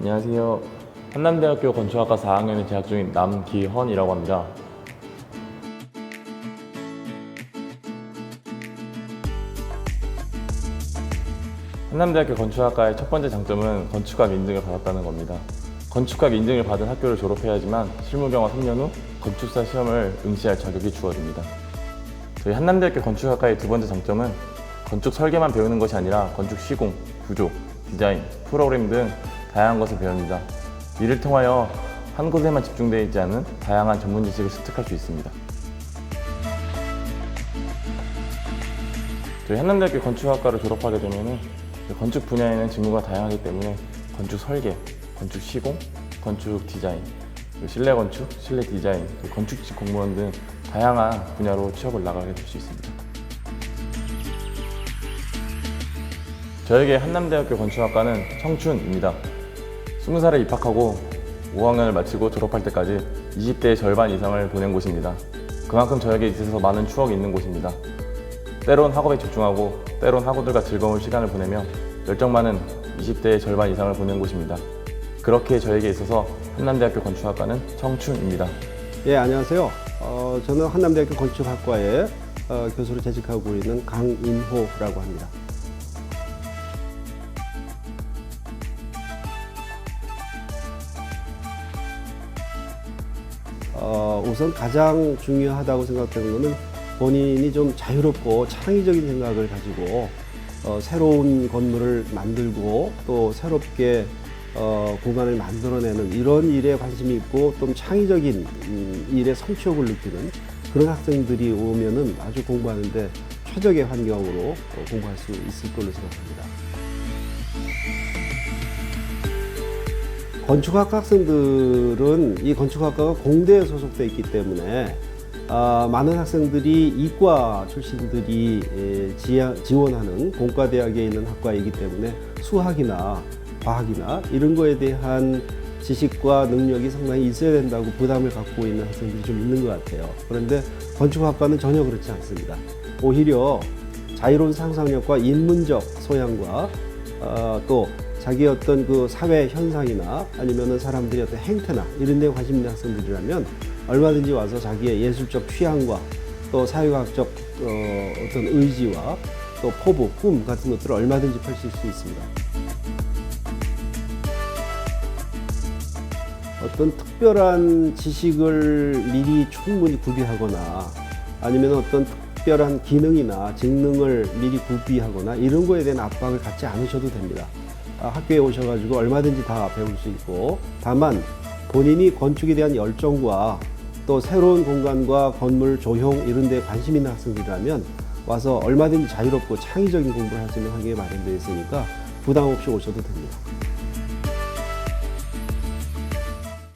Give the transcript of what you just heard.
안녕하세요. 한남대학교 건축학과 4학년에 재학 중인 남기헌이라고 합니다. 한남대학교 건축학과의 첫 번째 장점은 건축학 인증을 받았다는 겁니다. 건축학 인증을 받은 학교를 졸업해야지만 실무 경험 3년 후 건축사 시험을 응시할 자격이 주어집니다. 저희 한남대학교 건축학과의 두 번째 장점은 건축 설계만 배우는 것이 아니라 건축 시공, 구조, 디자인, 프로그램 등 다양한 것을 배웁니다. 이를 통하여 한 곳에만 집중되어 있지 않은 다양한 전문 지식을 습득할 수 있습니다. 저희 한남대학교 건축학과를 졸업하게 되면 건축 분야에는 직무가 다양하기 때문에 건축 설계, 건축 시공, 건축 디자인, 실내 건축, 실내 디자인, 건축직 공무원 등 다양한 분야로 취업을 나가게 될 수 있습니다. 저에게 한남대학교 건축학과는 청춘입니다. 20살에 입학하고 5학년을 마치고 졸업할 때까지 20대의 절반 이상을 보낸 곳입니다. 그만큼 저에게 있어서 많은 추억이 있는 곳입니다. 때론 학업에 집중하고 때론 학우들과 즐거운 시간을 보내며 열정 많은 20대의 절반 이상을 보낸 곳입니다. 그렇게 저에게 있어서 한남대학교 건축학과는 청춘입니다. 예, 안녕하세요. 어, 저는 한남대학교 건축학과에 어, 교수로 재직하고 있는 강인호라고 합니다. 어, 우선 가장 중요하다고 생각되는 것은 본인이 좀 자유롭고 창의적인 생각을 가지고 어, 새로운 건물을 만들고 또 새롭게 어, 공간을 만들어내는 이런 일에 관심이 있고 좀 창의적인 음, 일에 성취욕을 느끼는 그런 학생들이 오면은 아주 공부하는데 최적의 환경으로 어, 공부할 수 있을 걸로 생각합니다. 건축학 학생들은 이 건축학과가 공대에 소속돼 있기 때문에 아, 많은 학생들이 이과 출신들이 에, 지하- 지원하는 공과대학에 있는 학과이기 때문에 수학이나 과학이나 이런 거에 대한 지식과 능력이 상당히 있어야 된다고 부담을 갖고 있는 학생들이 좀 있는 것 같아요. 그런데 건축학과는 전혀 그렇지 않습니다. 오히려 자유로운 상상력과 인문적 소양과 어, 또 자기 어떤 그 사회 현상이나 아니면은 사람들의 어떤 행태나 이런 데 관심 있는 학생들이라면 얼마든지 와서 자기의 예술적 취향과 또 사회과학적 어, 어떤 의지와 또 포부, 꿈 같은 것들을 얼마든지 펼칠 수 있습니다. 어떤 특별한 지식을 미리 충분히 구비하거나 아니면 어떤 특별한 기능이나 직능을 미리 구비하거나 이런 거에 대한 압박을 갖지 않으셔도 됩니다. 아, 학교에 오셔가지고 얼마든지 다 배울 수 있고 다만 본인이 건축에 대한 열정과 또 새로운 공간과 건물 조형 이런 데 관심 있는 학생들이라면 와서 얼마든지 자유롭고 창의적인 공부를 할 수 있는 환경이 마련되어 있으니까 부담 없이 오셔도 됩니다.